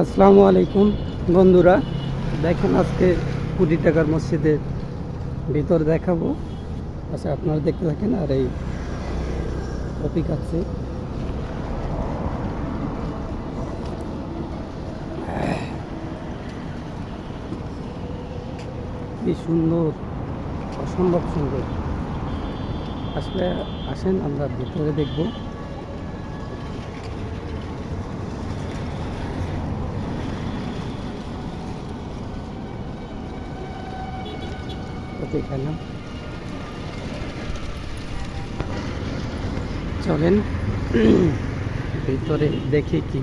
আসসালামু আলাইকুম, বন্ধুরা। দেখেন আজকে কোটি টাকার মসজিদের ভিতর দেখাবো। আচ্ছা আপনারা দেখতে থাকেন, আর এই টপিক আছে। কি সুন্দর, অসম্ভব সুন্দর। আসলে আসেন, আমরা ভিতরে দেখব। ওকে চলেন। ভিতরে দেখি কি।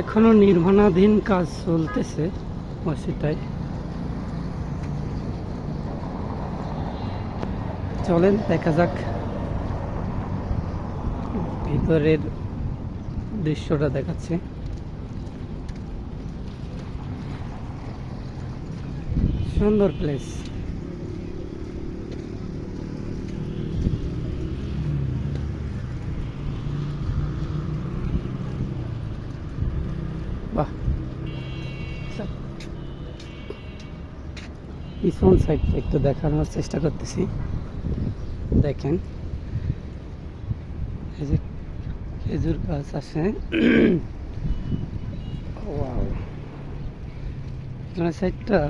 এখনও নির্মাণাধীন কাজ চলতেছে মসজিদটায়। চলেন দেখা যাক। ভিতরের দৃশ্যটা দেখাচ্ছে। সুন্দর প্লেস বাহ। পিছন সাইড একটু দেখানোর চেষ্টা করতেছি। দেখেন। খেজুর গাছ আছে। সাইডটা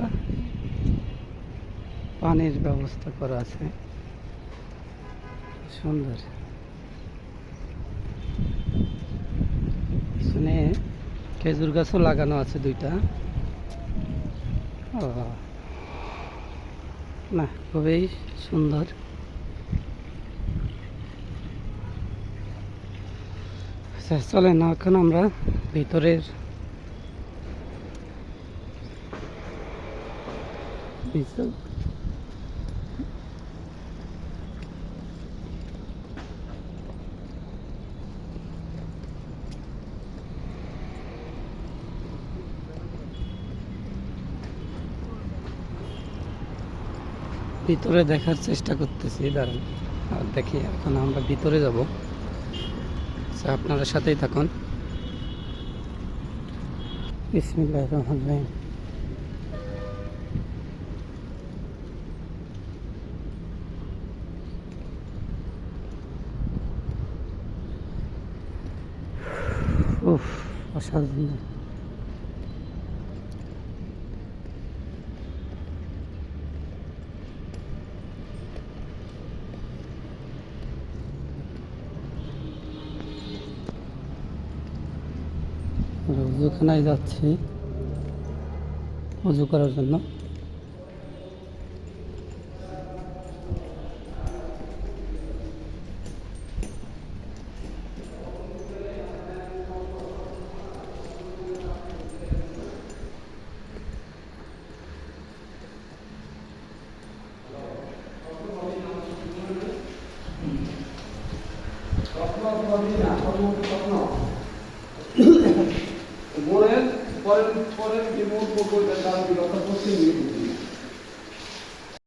পানির ব্যবস্থা করা আছে। সুন্দর। পিছনে খেজুর গাছও লাগানো আছে দুইটা। না, খুবই সুন্দর। আচ্ছা চলেন এখন আমরা ভিতরের ভিতরে দেখার চেষ্টা করতেছি, দাঁড়ান। আর দেখি, এখন আমরা ভিতরে যাব। আচ্ছা আপনারা সাথেই থাকুন। বিসমিল্লাহ রহমান রহিম। অসাধারণ। উজুখানায় যাচ্ছি উজু করার জন্য। পরের পরের পরের যে মুহূর্ত করবে তার বিরত পশ্চিম